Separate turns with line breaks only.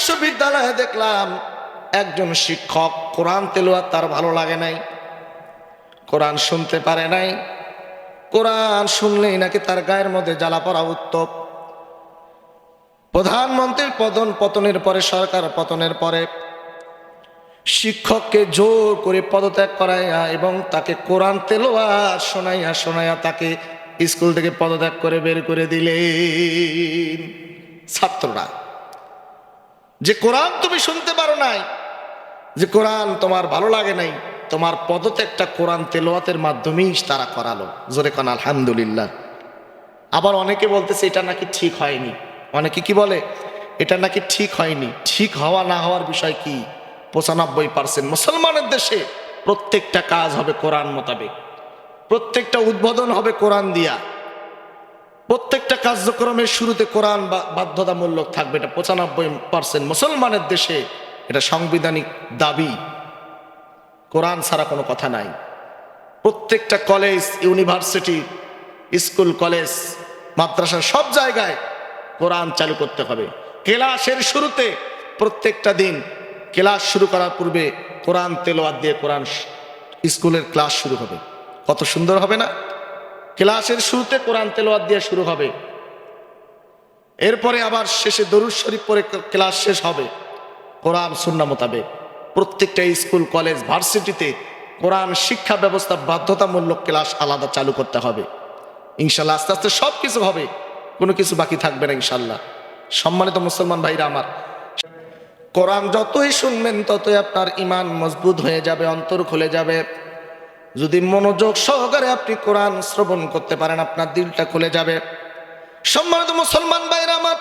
বিশ্ববিদ্যালয়ে দেখলাম একজন শিক্ষক কোরআন তেলোয়া তার ভালো লাগে নাই, কোরআন শুনতে পারে নাই, কোরআন শুনলেই নাকি তার গায়ের মধ্যে জ্বালা পড়া উত্তপ। প্রধানমন্ত্রীর পতন পতনের পরে, সরকার পতনের পরে শিক্ষককে জোর করে পদত্যাগ করাইয়া এবং তাকে কোরআন তেলোয়া শোনাইয়া শোনাইয়া তাকে স্কুল থেকে পদত্যাগ করে বের করে দিলেন। ছাত্ররা যে কোরআন তুমি শুনতে পারো নাই, যে কোরআন তোমার ভালো লাগে নাই, তোমার পদত্যাগটা কোরআন তেলোয়াতের মাধ্যমেই তারা করালো। জোরে কান, আলহামদুলিল্লাহ। আবার অনেকে বলতেছে, এটা নাকি ঠিক হয়নি। অনেকে কি বলে, এটা নাকি ঠিক হয়নি। ঠিক হওয়া না হওয়ার বিষয় কি? পঁচানব্বই পার্সেন্ট মুসলমানের দেশে প্রত্যেকটা কাজ হবে কোরআন মোতাবেক। প্রত্যেকটা উদ্বোধন হবে কোরআন দিয়া। প্রত্যেকটা কার্যক্রমের শুরুতে কোরআন বাধ্যতামূলক থাকবে। এটা পঁচানব্বই পার্সেন্ট মুসলমানের দেশে এটা সাংবিধানিক দাবি। কোরআন ছাড়া কোনো কথা নাই। প্রত্যেকটা কলেজ, ইউনিভার্সিটি, স্কুল, কলেজ, মাদ্রাসা সব জায়গায় কোরআন চালু করতে হবে। ক্লাসের শুরুতে প্রত্যেকটা দিন ক্লাস শুরু করার পূর্বে কোরআন তেলোয়াত দিয়ে কোরআন স্কুলের ক্লাস শুরু হবে। কত সুন্দর হবে না? ক্লাসের শুরুতে কোরআন তেলোয়াত দিয়ে শুরু হবে। এরপরে আবার শেষে দরুদ শরীফ পরে ক্লাস শেষ হবে। কোরআন সুন্না মোতাবেক। প্রত্যেকটা স্কুল, কলেজ, ভার্সিটিতে কোরআন শিক্ষা ব্যবস্থা বাধ্যতামূলক ক্লাস আলাদা চালু করতে হবে। ইনশাল্লাহ আস্তে আস্তে সব কিছু হবে। কোনো কিছু বাকি থাকবে না ইনশাল্লাহ। সম্মানিত মুসলমান ভাইরা আমার, কোরআন যতই শুনবেন ততই আপনার ইমান মজবুত হয়ে যাবে, অন্তর খুলে যাবে। যদি মনোযোগ সহকারে আপনি কোরআন শ্রবণ করতে পারেন, আপনার দিলটা খুলে যাবে। সম্মানিত মুসলমান ভাইরা আমার